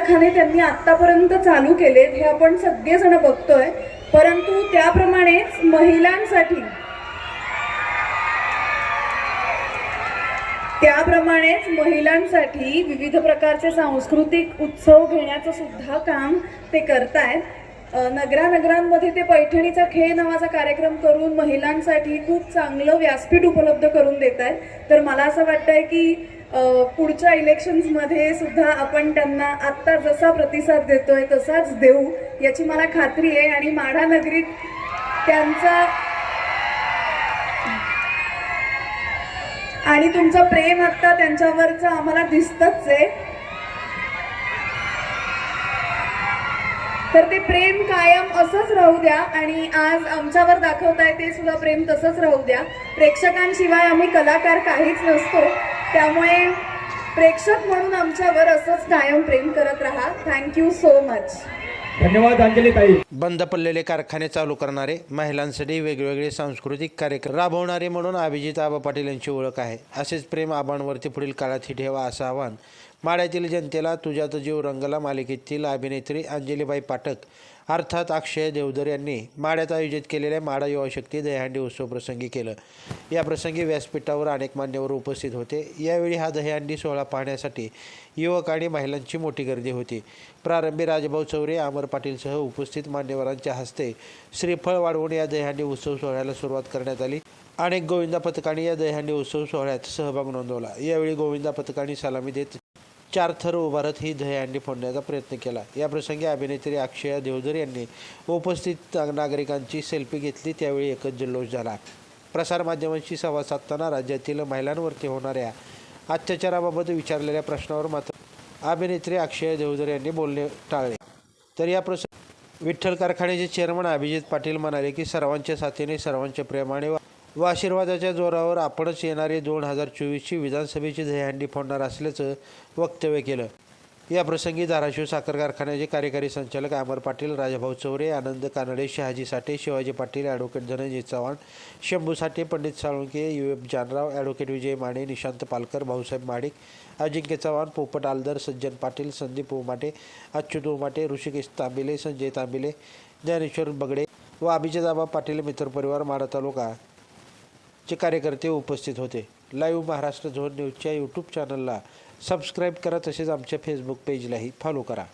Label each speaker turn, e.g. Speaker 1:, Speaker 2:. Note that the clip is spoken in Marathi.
Speaker 1: कारखाने त्यांनी आत्तापर्यंत चालू केलेत हे आपण सगळेजण बघतोय. परंतु त्याप्रमाणेच महिलांसाठी त्याप्रमाणेच महिलांसाठी विविध प्रकारचे सांस्कृतिक उत्सव घेण्याचं सुद्धा काम ते करतायत. नगरानगरांमध्ये ते पैठणीचा खेळ नावाचा कार्यक्रम करून महिलांसाठी खूप चांगलं व्यासपीठ उपलब्ध करून देत आहेत. तर मला असं वाटतंय की पुढच्या इलेक्शन्समध्ये सुद्धा आपण त्यांना आत्ता जसा प्रतिसाद देतोय तसाच देऊ याची मला खात्री आहे. आणि माढा नगरीत त्यांचा आणि तुमचं प्रेम आत्ता त्यांच्यावरचं आम्हाला दिसतच आहे. तर ते प्रेम कायम असंच राहू द्या आणि आज आमच्यावर दाखवताय ते सुद्धा प्रेम तसंच राहू द्या. प्रेक्षकांशिवाय आम्ही कलाकार काहीच नसतो. त्यामुळे प्रेक्षक म्हणून आमच्यावर असंच कायम प्रेम करत राहा. थँक्यू सो मच
Speaker 2: धन्यवाद अंजली ताई
Speaker 3: बंद पडलेले कारखाने चालू करणारे महिलांसाठी वेगवेगळे सांस्कृतिक कार्यक्रम राबवणारे म्हणून अभिजित आबा पाटील यांची ओळख आहे. असेच प्रेम आबांवरती पुढील काळातही ठेवा असं आवाहन माड्यातील जनतेला तुझ्यात जीव रंगला मालिकेतील अभिनेत्री अंजलीबाई पाठक. अर्थात अक्षय देवधर यांनी माड्यात आयोजित केलेल्या माडा युवाशक्ती दहीहंडी उत्सव प्रसंगी केलं. या प्रसंगी व्यासपीठावर अनेक मान्यवर उपस्थित होते. यावेळी हा दहीहंडी सोहळा पाहण्यासाठी युवक आणि महिलांची मोठी गर्दी होती. प्रारंभी राजभाऊ चौरे अमर पाटीलसह उपस्थित मान्यवरांच्या हस्ते श्रीफळ वाढवून या दहीहंडी उत्सव सोहळ्याला सुरुवात करण्यात आली. अनेक गोविंदा पथकांनी या दहीहंडी उत्सव सोहळ्यात सहभाग नोंदवला. यावेळी गोविंदा पथकांनी सलामी देत चार थर उभारत ही दहीहंडी फोडण्याचा प्रयत्न केला. या प्रसंगी अभिनेत्री अक्षया देवधर यांनी उपस्थित नागरिकांची सेल्फी घेतली. त्यावेळी एकच जल्लोष झाला. प्रसारमाध्यमांशी संवाद साधताना राज्यातील महिलांवरती होणाऱ्या अत्याचाराबाबत विचारलेल्या प्रश्नावर मात्र अभिनेत्री अक्षय देवधर यांनी बोलणे टाळले. तर या प्रसंगी विठ्ठल कारखान्याचे चेअरमन अभिजित पाटील म्हणाले की सर्वांच्या साथीने सर्वांच्या प्रेमाने व आशीर्वादाच्या जोरावर आपणच येणारे दोन हजार चोवीसची विधानसभेची दहीहंडी फोडणार असल्याचं वक्तव्य केलं. या प्रसंगी धाराशिव साखर कारखान्याचे कार्यकारी संचालक Amar Patil Rajabhau Chaure Anand Kanade Shahaji Sathe Shivaji Patil advocate Dhananjay Chavan Shambhu Sathe Pandit Salunke U F Janrao advocate Vijay Mane Nishant Palkar Bhausaheb Madik Ajinkya Chavan Popat Aldar Sajjan Patil Sandeep Umate Achyut Umate Rishikesh तांबिले Sanjay तांबिले Dnyaneshwar बगडे व अभिजिताबा पाटील मित्रपरिवार माडा तालुका. चे कार्यकर्ते उपस्थित होते. लाईव्ह महाराष्ट्र झोन न्यूजच्या यूट्यूब चॅनलला सबस्क्राईब करा तसेच आमच्या फेसबुक पेजलाही फॉलो करा.